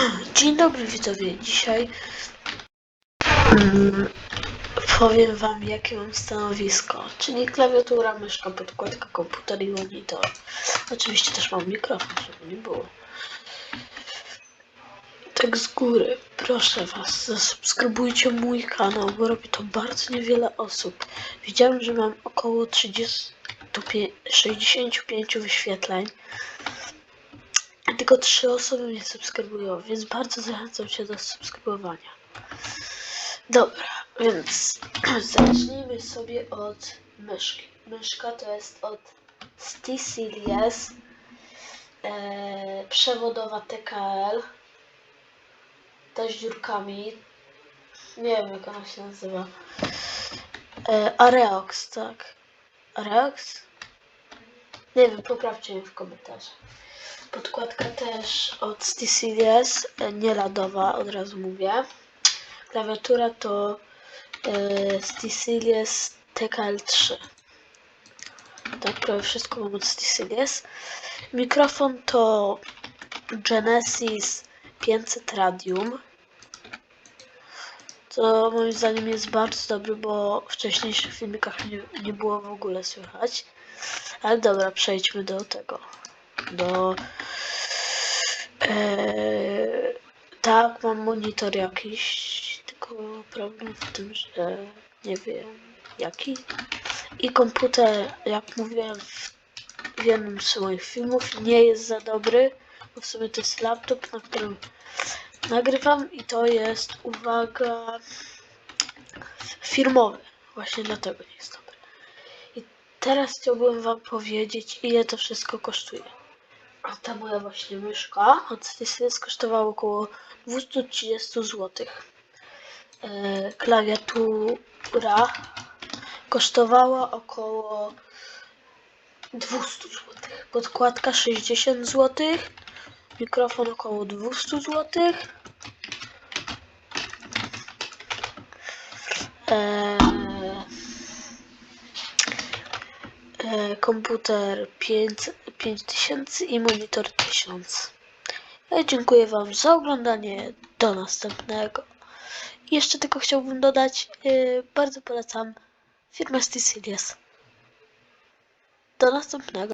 Dzień dobry widzowie. Dzisiaj mm, powiem wam jakie mam stanowisko, czyli klawiatura, myszka, podkładka, komputer i monitor. Oczywiście też mam mikrofon, żeby nie było. Tak z góry, proszę was, zasubskrybujcie mój kanał, bo robi to bardzo niewiele osób. Widziałem, że mam około 30, 65 wyświetleń. Tylko trzy osoby mnie subskrybują, więc bardzo zachęcam cię do subskrybowania. Dobra, więc zacznijmy sobie od myszki. Myszka to jest od STCLS e, przewodowa TKL też z dziurkami. Nie wiem jak ona się nazywa. E, Areox, tak. Areox? Nie wiem, poprawcie mnie w komentarzach. Podkładka też od STCDS, e, nie ladowa, od razu mówię. Klawiatura to e, STCDS TKL3. Tak, prawie wszystko mam od STCDS. Mikrofon to Genesis 500 Radium. To moim zdaniem jest bardzo dobry, bo w wcześniejszych filmikach nie, nie było w ogóle słychać. Ale dobra, przejdźmy do tego. Do. Eee, tak, mam monitor jakiś, tylko problem w tym, że nie wiem jaki. I komputer, jak mówiłem w, w jednym z moich filmów, nie jest za dobry, bo w sumie to jest laptop, na którym nagrywam i to jest, uwaga, firmowy. Właśnie dlatego nie jest dobry. I teraz chciałbym wam powiedzieć, ile to wszystko kosztuje. A ta moja właśnie myszka od Stysys kosztowała około 230 zł. E, klawiatura kosztowała około 200 zł. Podkładka 60 zł. Mikrofon około 200 zł. E, komputer 5 5000 i monitor 1000. Ja dziękuję Wam za oglądanie. Do następnego. I jeszcze tylko chciałbym dodać, e, bardzo polecam firmę Sticilias. Do następnego.